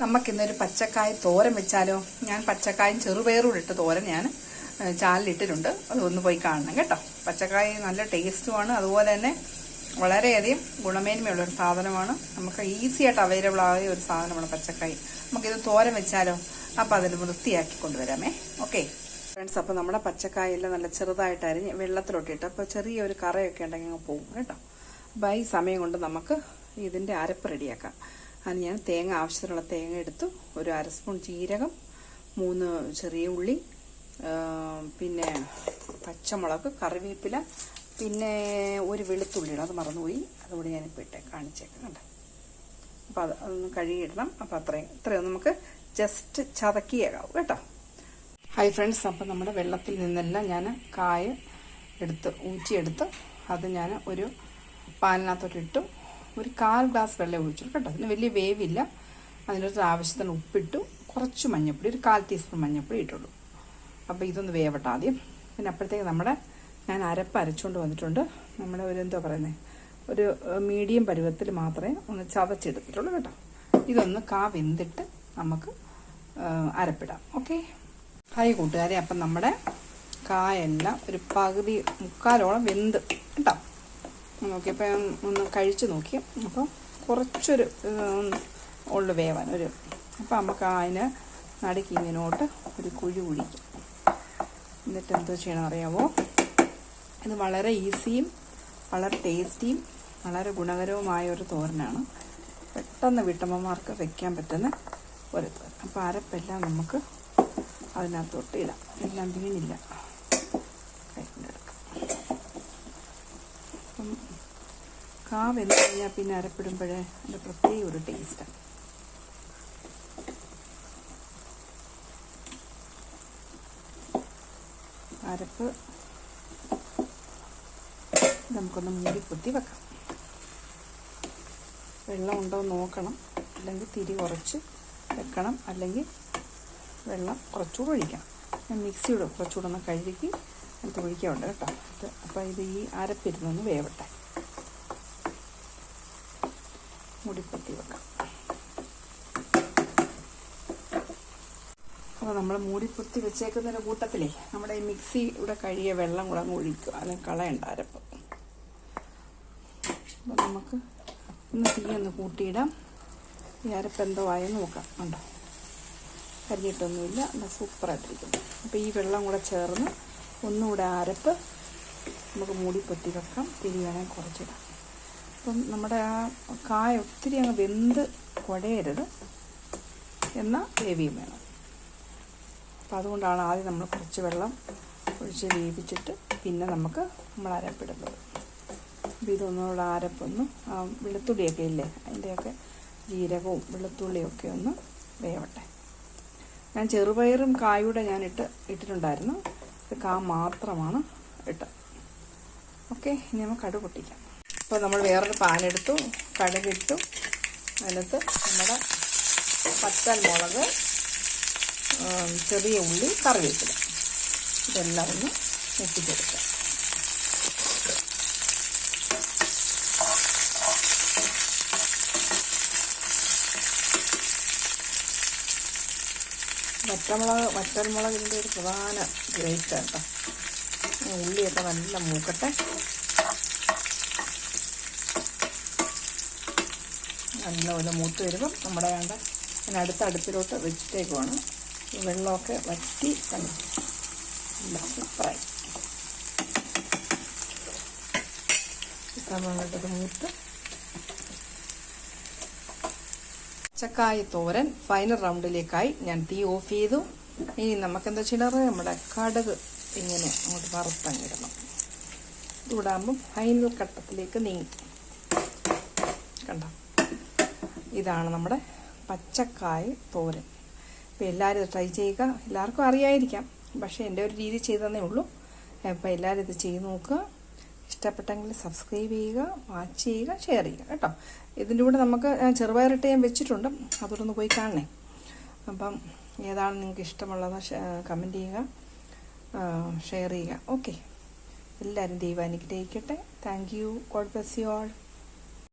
നമുക്കിന്നൊരു പച്ചക്കായ തോരൻ വെച്ചാലോ? ഞാൻ പച്ചക്കായും ചെറുപയറും ഇട്ട് തോരൻ ഞാൻ ചാലിലിട്ടിട്ടുണ്ട്. അതൊന്ന് പോയി കാണണം കേട്ടോ. പച്ചക്കായ നല്ല ടേസ്റ്റുമാണ്. അതുപോലെ തന്നെ വളരെയധികം ഗുണമേന്മയുള്ള ഒരു സാധനമാണ്. നമുക്ക് ഈസി ആയിട്ട് അവൈലബിൾ ആയ ഒരു സാധനമാണ് പച്ചക്കായ. നമുക്കിത് തോരൻ വെച്ചാലോ? അപ്പം അതിൽ വൃത്തിയാക്കി കൊണ്ടുവരാമേ. ഓക്കെ. ഫ്രണ്ട്സ് അപ്പോൾ നമ്മുടെ പച്ചക്കായെല്ലാം നല്ല ചെറുതായിട്ട് അരിഞ്ഞ് വെള്ളത്തിലോട്ടിട്ട് അപ്പോൾ ചെറിയൊരു കറയൊക്കെ ഉണ്ടെങ്കിൽ അങ്ങ് പോകും കേട്ടോ. അപ്പോൾ ഈ സമയം കൊണ്ട് നമുക്ക് ഇതിന്റെ അരപ്പ് റെഡിയാക്കാം. അത് ഞാൻ തേങ്ങ ആവശ്യത്തിനുള്ള തേങ്ങ എടുത്തു. ഒരു അര സ്പൂൺ ജീരകം മൂന്ന് ചെറിയ ഉള്ളി പിന്നെ പച്ചമുളക് കറിവേപ്പില പിന്നെ ഒരു വെളുത്തുള്ളിയാണ് അത് മറന്നുപോയി. അതുകൂടി ഞാനിപ്പോൾ ഇട്ടേ കാണിച്ചേക്കാം കണ്ട? അപ്പോൾ അത് അതൊന്ന് കഴുകിയിടണം. അപ്പോൾ അത്രയും ഇത്രയും നമുക്ക് ജസ്റ്റ് ചതക്കിയേക്കാവും കേട്ടോ. ഹായ് ഫ്രണ്ട്സ് അപ്പം നമ്മുടെ വെള്ളത്തിൽ നിന്നെല്ലാം ഞാൻ കായ എടുത്ത് ഊറ്റിയെടുത്ത് അത് ഞാൻ ഒരു പാലിനകത്തോട്ട് ഇട്ടു. ഒരു കാൽ ഗ്ലാസ് വെള്ളം ഒഴിച്ചു കേട്ടോ. അതിന് വലിയ വേവില്ല. അതിനൊരു ആവശ്യത്തിന് ഉപ്പിട്ടു കുറച്ച് മഞ്ഞൾപ്പൊടി ഒരു കാൽ ടീസ്പൂൺ മഞ്ഞൾപ്പൊടി ഇട്ടുള്ളൂ അപ്പോൾ ഇതൊന്ന് വേവട്ടെ ആദ്യം. പിന്നെ അപ്പോഴത്തേക്ക് നമ്മുടെ ഞാൻ അരപ്പ് അരച്ചുകൊണ്ട് വന്നിട്ടുണ്ട്. നമ്മുടെ ഒരു എന്തോ പറയുന്നത് ഒരു മീഡിയം പരുവത്തിൽ മാത്രമേ ഒന്ന് ചതച്ചെടുത്തിട്ടുള്ളൂ കേട്ടോ. ഇതൊന്ന് കാ വെന്തിട്ട് നമുക്ക് അരപ്പിടാം. ഓക്കെ? ഹായ് കൂട്ടുകാരെ അപ്പം നമ്മുടെ കായെല്ലാം ഒരു പകുതി മുക്കാലോളം വെന്ത് കേട്ടോ. നോക്കിയപ്പോൾ ഒന്ന് കഴിച്ച് നോക്കി. അപ്പോൾ കുറച്ചൊരു ഉള്ളു വേവാൻ ഒരു അപ്പോൾ നമുക്ക് അതിന് നടുക്ക് ഇങ്ങനോട്ട് ഒരു കുഴി കുഴിക്കും എന്നിട്ട് എന്തോ ചെയ്യണം അറിയാമോ ഇത് വളരെ ഈസിയും വളരെ ടേസ്റ്റിയും വളരെ ഗുണകരവുമായ ഒരു തോരനാണ്. പെട്ടെന്ന് വീട്ടമ്മമാർക്ക് വെക്കാൻ പറ്റുന്ന ഒരു തോരൻ. അപ്പോൾ അരപ്പെല്ലാം നമുക്ക് അതിനകത്തോട്ട് ഇടാം. എല്ലാം വീണില്ല കൈ കൊണ്ടെടുക്കാം അപ്പം കാ വെന്ത് കഴിഞ്ഞാൽ പിന്നെ അരപ്പിടുമ്പോഴേ അതിന്റെ പ്രത്യേക ഒരു ടേസ്റ്റാണ് അരപ്പ് നമുക്കൊന്ന് മൂടി കുത്തി വെക്കാം. വെള്ളം ഉണ്ടോ നോക്കണം. അല്ലെങ്കിൽ തിരി കുറച്ച് വെക്കണം. അല്ലെങ്കിൽ വെള്ളം കുറച്ചുകൂടെ ഒഴിക്കണം ഞാൻ മിക്സിയുടെ കുറച്ചുകൂടെ ഒന്ന് കഴുകി അത് ഒഴിക്കാറുണ്ട് കേട്ടോ. അപ്പോൾ ഇത് ഈ അരപ്പിരുന്നൊന്ന് വേവട്ടെ. മുടിപ്പത്തി വെക്കാം അപ്പോൾ നമ്മൾ മൂടിപ്പൊത്തി വെച്ചേക്കുന്നതിന്റെ കൂട്ടത്തിലേ നമ്മുടെ ഈ മിക്സി ഇവിടെ കഴുകിയ വെള്ളം കൂടെ അങ്ങ് ഒഴിക്കുക. അല്ലെങ്കിൽ കളയണ്ട അരപ്പ് അപ്പോൾ നമുക്ക് ഒന്ന് തീ ഒന്ന് കൂട്ടിയിടാം. ഈ അരപ്പ് എന്തോ ആയെന്ന് നോക്കാം. ഉണ്ടോ കരിഞ്ഞിട്ടൊന്നുമില്ല എന്നാൽ സൂപ്പറായിട്ടിരിക്കുന്നു അപ്പോൾ ഈ വെള്ളം കൂടെ ചേർന്ന് ഒന്നുകൂടെ അരപ്പ് നമുക്ക് മൂടി വെക്കാം തിരി വേണമെങ്കിൽ കുറച്ചിടാം. അപ്പം നമ്മുടെ ആ കായ ഒത്തിരി അങ്ങ് വെന്ത് കുഴയരുത് എന്നാൽ വേവിയും വേണം. അപ്പം അതുകൊണ്ടാണ് ആദ്യം നമ്മൾ കുറച്ച് വെള്ളം ഒഴിച്ച് വേവിച്ചിട്ട് പിന്നെ നമുക്ക് നമ്മൾ അരപ്പിടുന്നത്. അപ്പോൾ ഇതൊന്നുള്ള അരപ്പൊന്ന് വെളുത്തുള്ളിയൊക്കെ ഇല്ലേ അതിന്റെയൊക്കെ ജീരകവും വെളുത്തുള്ളിയൊക്കെ ഒന്ന് വേവട്ടെ. ഞാൻ ചെറുപയറും കായൂടെ ഞാൻ ഇട്ട് ഇട്ടിട്ടുണ്ടായിരുന്നു. ഇത് കാ മാത്രമാണ് ഇട്ടത്. ഓക്കെ ഇനി നമുക്ക് കടുക് പൊട്ടിക്കാം. അപ്പോൾ നമ്മൾ വേറൊരു പാനെടുത്തു കടുകിട്ടു. അതിനകത്ത് നമ്മുടെ പച്ചൽ മുളക് ചെറിയ ഉള്ളി കറിവേപ്പില. ഇതെല്ലാം ഒന്ന് മുട്ടിച്ചെടുക്കാം വറ്റമുളക് വറ്റൽമുളകിന്റെ ഒരു പ്രധാന ടേസ്റ്റ് കേട്ടോ. ഉള്ളിയൊക്കെ നല്ല മൂക്കട്ടെ. നല്ലപോലെ മൂത്ത് വരുമ്പം നമ്മുടെ വേണ്ട. ഞാൻ അടുത്ത അടുപ്പിലോട്ട് വെച്ചിട്ടേക്കുവാണ്. വെള്ളമൊക്കെ വറ്റി നല്ല സൂപ്പറായി മൂത്ത്. ചക്കായ തോരൻ ഫൈനൽ റൗണ്ടിലേക്കായി ഞാൻ തീ ഓഫ് ചെയ്തു. ഇനി നമുക്കെന്താ ചെയ്യണത് നമ്മുടെ കടുക് ഇങ്ങനെ അങ്ങോട്ട് വറുത്തങ്ങിടണം. ഇതുകൂടാകുമ്പം ഫൈനൽ ഘട്ടത്തിലേക്ക് നീങ്ങി. കണ്ടോ? ഇതാണ് നമ്മുടെ പച്ചക്കായ തോരൻ. അപ്പോൾ എല്ലാവരും ഇത് ട്രൈ ചെയ്യുക. എല്ലാവർക്കും അറിയായിരിക്കാം. പക്ഷേ എന്റെ ഒരു രീതി ചെയ്തതന്നേ ഉള്ളൂ. അപ്പോൾ എല്ലാവരും ഇത് ചെയ്ത് നോക്കുക. ഇഷ്ടപ്പെട്ടെങ്കിൽ സബ്സ്ക്രൈബ് ചെയ്യുക വാച്ച് ചെയ്യുക ഷെയർ ചെയ്യുക കേട്ടോ. ഇതിന്റെ കൂടെ നമുക്ക് ചെറുപയറിട്ട് ഞാൻ വെച്ചിട്ടുണ്ട്. അതൊന്ന് പോയി കാണണേ. അപ്പം ഏതാണ് നിങ്ങൾക്ക് ഇഷ്ടമുള്ളത്? കമന്റ് ചെയ്യുക. ഷെയർ ചെയ്യുക. ഓക്കെ എല്ലാവരും ദൈവം അനുഗ്രഹിക്കട്ടെ. Thank you God bless you all